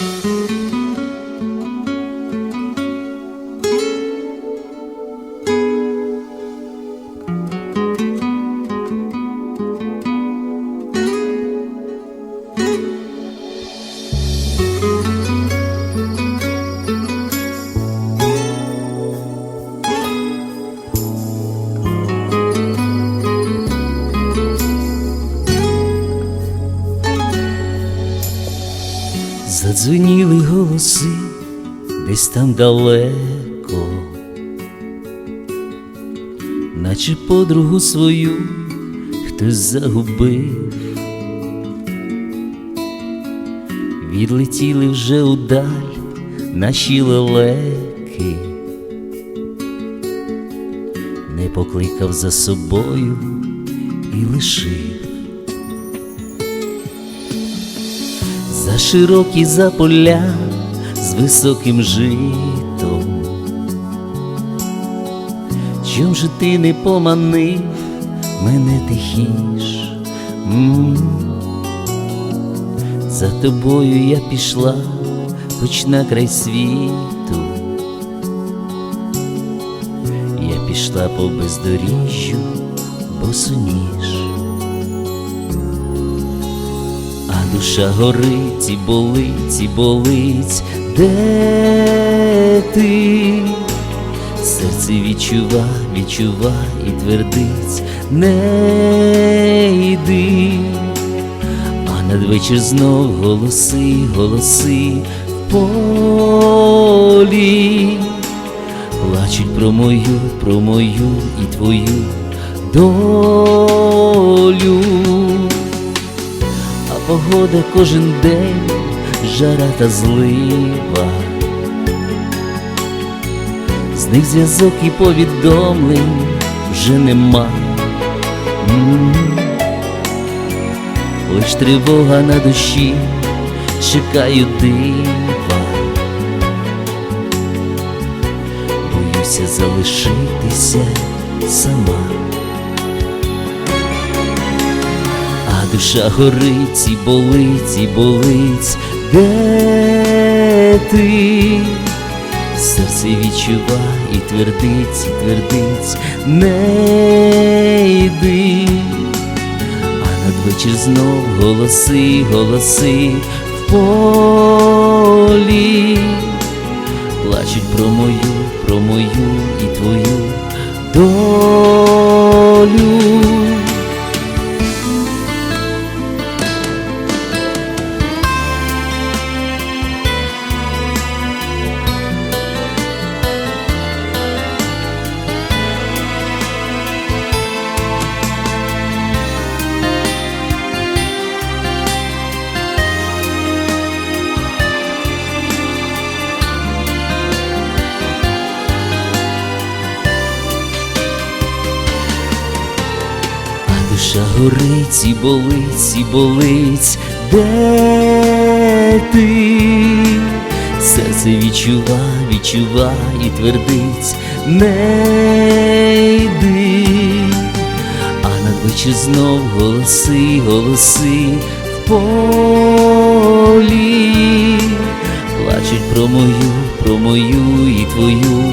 Música Задзвеніли голоси десь там далеко, наче подругу свою хтось загубив, відлетіли вже удаль наші лелеки, не покликав за собою і лишив. За широкі за поля з високим житом. Чом же ти не поманив мене тихіш? За тобою я пішла, хоч на край світу. Я пішла по бездоріжжю, босоніж. Душа горить і болить, і болить, де ти? Серце відчува, відчува і твердить, не йди, а надвечір знов голоси, голоси в полі, плачуть про мою, про мою і твою долю погода кожен день жара та злива. З них зв'язок і повідомлень вже нема. Лиш тривога на душі, чекаю дива. Боюся залишитися сама. Душа горить і болить, і болить, де ти? Серце відчува і твердить, і твердить, не йди, а надвечір знов голоси, голоси в полі, плачуть про мою, про мою і твою долю. Душа горить і болить, і болить, де ти? Серце відчува, відчува і твердить, не йди, а надвечір знов голоси, голоси в полі, плачуть про мою, про мою і твою.